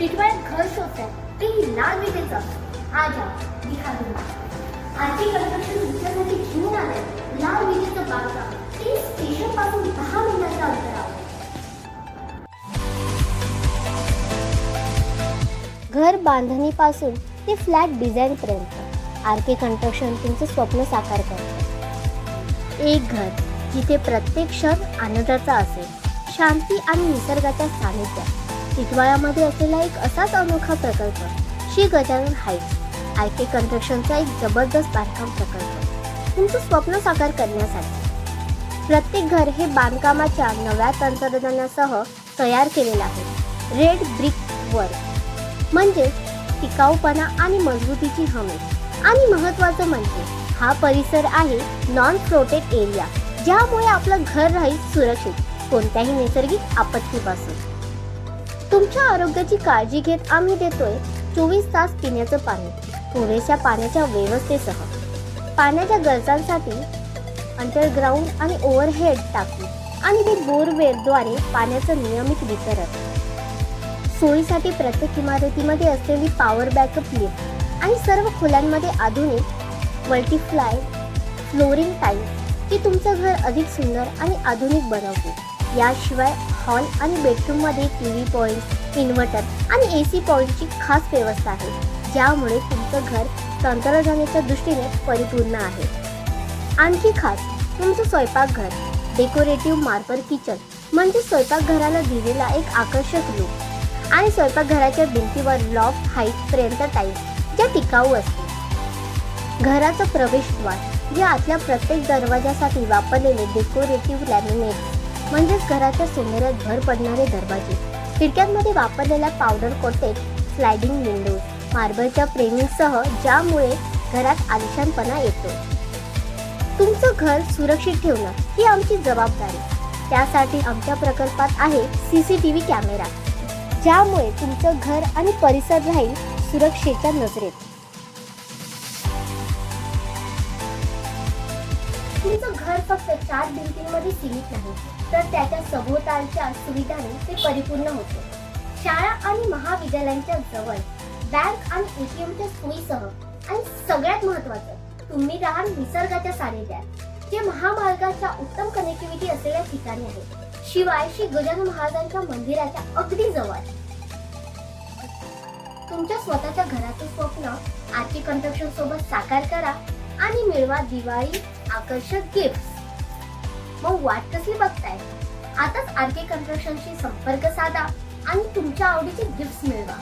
टिटवाळ्यात घर शोधतात ते लाल विजेचं आज दिखा दूंगा आर्थिक कन्स्ट्रक्शन तुमच्यासाठी घेऊन आलंय लाल विजेचं बांधकाम ते स्टेशनपासून दहा मिनिटाच्या अंतरावर घर बांधणीपासून ते फ्लॅट डिझाईनपर्यंत. आर के कन्स्ट्रक्शन तुमचं स्वप्न साकार करतं. एक घर जिथे प्रत्येक क्षण आनंदाचा असेल. शांती आणि निसर्गाच्या सानिध्यात टिटवाळ्यामध्ये असलेला एक असाच अनोखा प्रकल्प Shri Gajanan heights I K कन्स्ट्रक्शनचा एक जबरदस्त बांधकाम प्रकल्प. तुमचं स्वप्न साकार करण्यासाठी प्रत्येक घर हे बांधकामाच्या नव्या तंत्रज्ञानासह तयार केलेलं आहे. रेड ब्रिक वर्क म्हणजे टिकाऊपणा आणि मजबूतीची हमी. आणि महत्त्वाचं म्हणजे हा परिसर आहे नॉन फ्लोटेड एरिया ज्यामुळे आपलं घर राहील सुरक्षित कोणत्याही नैसर्गिक आपत्तीपासून. तुमच्या आरोग्याची काळजी घेत आम्ही देतोय चोवीस तास पिण्याचं पाणी पुरेशा पाण्याच्या व्यवस्थेसह. पाण्याच्या गरजांसाठी अंडरग्राऊंड आणि ओव्हरहेड टाकी आणि ते बोरवेलद्वारे पाण्याचं नियमित वितरण. सोयीसाठी प्रत्येक इमारतीमध्ये असलेली पॉवर बॅकअप लिफ्ट आणि सर्व खोल्यांमध्ये आधुनिक मल्टीफ्लाय फ्लोरिंग टाईल्स जी तुमचं घर अधिक सुंदर आणि आधुनिक बनवते. याशिवाय हॉल आणि बेडरूममध्ये टी व्ही पॉईंट इन्व्हर्टर आणि ए सी पॉईंटची खास व्यवस्था आहे ज्यामुळे तुमचं घर तंत्रज्ञानाच्या दृष्टीने परिपूर्ण आहे. आणखी खास तुमचं स्वयंपाकघर डेकोरेटिव्ह मार्बल किचन म्हणजे स्वयंपाकघराला दिलेला एक आकर्षक लूक आणि स्वयंपाकघराच्या भिंतीवर लॉफ्ट हाईट पर्यंत टाईल्स ज्या टिकाऊ असते घराचं प्रवेशद्वार जे आतल्या प्रत्येक दरवाजासाठी वापरलेले डेकोरेटिव्ह लॅमिनेट म्हणजेच घराच्या सौंदर्यात भर पडणारे दरवाजे. खिडक्यांमध्ये वापरलेल्या पावडर कोटेड स्लायडिंग विंडोज मार्बलच्या फ्रेमिंगसह ज्यामुळे घरात आलिशानपणा येतो. तुमचं घर सुरक्षित ठेवणं ही आमची जबाबदारी. त्यासाठी आमच्या प्रकल्पात आहे C C T V camera ज्यामुळे तुमचं घर आणि परिसर राहील सुरक्षेच्या नजरेत. तुमचं घर फक्त चार भिंतींमध्ये सीमित नाही तर त्याच्या सभोवतालच्या सुविधाने ते परिपूर्ण होते. शाळा आणि महाविद्यालयांच्या जवळ बँक आणि एटीएमच्या सोयीसह आणि सगळ्यात महत्त्वाचं तुम्ही राहाल निसर्गाच्या सानिध्यात जे महामार्गाच्या उत्तम कनेक्टिव्हिटी असलेल्या ठिकाणी आहे. शिवाय श्री गजानन महाराजांच्या मंदिराच्या अगदी जवळ. तुमच्या स्वतःच्या घराचं स्वप्न आर्थिक कन्स्ट्रक्शन सोबत साकार करा आणि मिळवा दिवाळी आकर्षक गिफ्ट मग वाट कसली बघताय? आताच आरके कन्स्ट्रक्शनशी संपर्क साधा आणि तुमच्या आवडीचे गिफ्ट मिळवा.